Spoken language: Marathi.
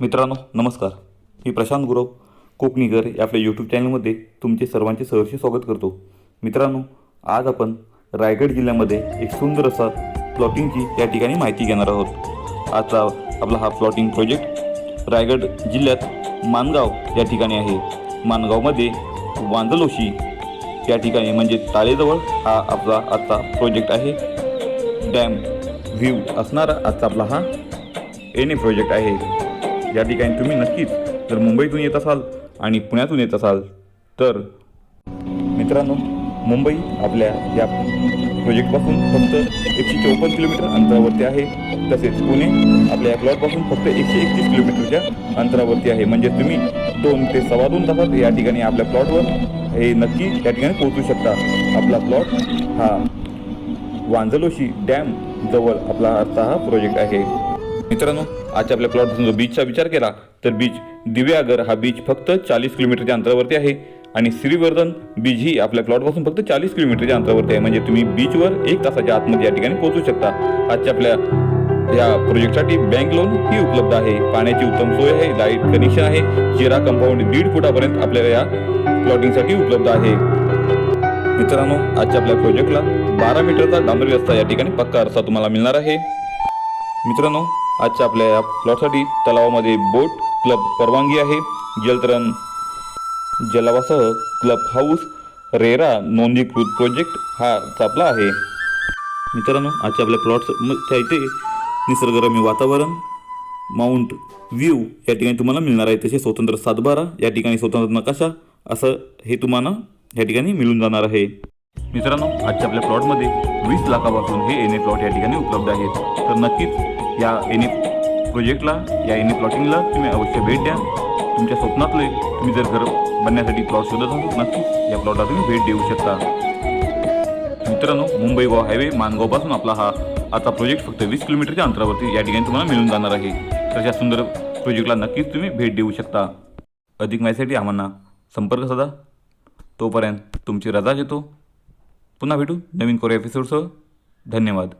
मित्रांनो नमस्कार. मी प्रशांत गुरव कोकणीकर या आपल्या यूट्यूब चॅनलमध्ये तुमचे सर्वांचे सहर्ष स्वागत करतो. मित्रांनो आज आपण रायगड जिल्ह्यामध्ये एक सुंदर असा प्लॉटिंगची या ठिकाणी माहिती घेणार आहोत. आजचा आपला हा प्लॉटिंग प्रोजेक्ट रायगड जिल्ह्यात मानगाव या ठिकाणी आहे. मानगावमध्ये वांजलोशी या ठिकाणी म्हणजे ताळेजवळ हा आपला आजचा प्रोजेक्ट आहे. डॅम व्ह्यू असणारा आजचा आपला हा एन ए प्रोजेक्ट आहे. या ठिकाणी तुम्ही नक्कीच जर मुंबईतून येत असाल आणि पुण्यातून येत असाल तर मित्रांनो मुंबई आपल्या या प्रोजेक्टपासून फक्त एकशे चौपन्न किलोमीटर अंतरावरती आहे. तसेच पुणे आपल्या या प्लॉटपासून फक्त एकशे एकतीस किलोमीटरच्या अंतरावरती आहे. म्हणजे तुम्ही दोन ते सव्वा दोन तासात या ठिकाणी आपल्या प्लॉटवर हे नक्की या ठिकाणी पोहोचू शकता. आपला प्लॉट हा वांजलोशी डॅम जवळ आपला आजचा हा प्रोजेक्ट आहे. मित्रांनो आजच्या आपल्या प्लॉटपासून जो बीचचा विचार केला तर बीच दिव्यागर हा बीच फक्त चाळीस किलोमीटरच्या अंतरावरती आहे. आणि श्रीवर्धन बीच ही आपल्या प्लॉटपासून फक्त चाळीस किलोमीटरच्या अंतरावरती आहे. म्हणजे तुम्ही बीचवर एक तासाच्या आतमध्ये या ठिकाणी पोहोचू शकता. आजच्या आपल्या या प्रोजेक्टसाठी बँक लोन ही उपलब्ध आहे. पाण्याची उत्तम सोय आहे लाइट कनेक्शन आहे. चिरा कंपाऊंड दीड फुटापर्यंत आपल्याला या प्लॉटिंगसाठी उपलब्ध आहे. मित्रांनो आजच्या आपल्या प्रोजेक्टला बारा मीटरचा डांबरी रस्ता या ठिकाणी पक्का रस्ता तुम्हाला मिळणार आहे. मित्रांनो आजच्या आपल्या या प्लॉटसाठी तलावामध्ये बोट क्लब परवानगी आहे. जलतरण जलावासह क्लब हाऊस रेरा नोंदणीकृत प्रोजेक्ट हा आपला आहे. मित्रांनो आजच्या आपल्या प्लॉटच्या इथे निसर्गरम्य वातावरण माउंट व्ह्यू या ठिकाणी तुम्हाला मिळणार आहे. तसे स्वतंत्र सातबारा या ठिकाणी स्वतंत्र नकाशा असं हे तुम्हाला या ठिकाणी मिळून जाणार आहे. मित्रांनो आजच्या आपल्या प्लॉटमध्ये वीस लाखापासून हे एन ए प्लॉट या ठिकाणी उपलब्ध आहेत. तर नक्कीच या एनी प्रोजेक्टला या एनी प्लॉटिंगला तुम्ही अवश्य भेट द्या. तुमच्या स्वप्नातले तुम्ही जर घर बनण्यासाठी प्लॉट शोधत असाल नक्कीच या प्लॉटला तुम्ही भेट देऊ शकता. मित्रांनो मुंबई गोवा हायवे मानगावपासून आपला हा आता प्रोजेक्ट फक्त वीस किलोमीटरच्या अंतरावरती या ठिकाणी तुम्हाला मिळून जाणार आहे. तर या सुंदर प्रोजेक्टला नक्कीच तुम्ही भेट देऊ शकता. अधिक माहितीसाठी आम्हाला संपर्क साधा. तोपर्यंत तुमची रजा घेतो पुन्हा भेटू नवीन कोरे एपिसोडसह धन्यवाद.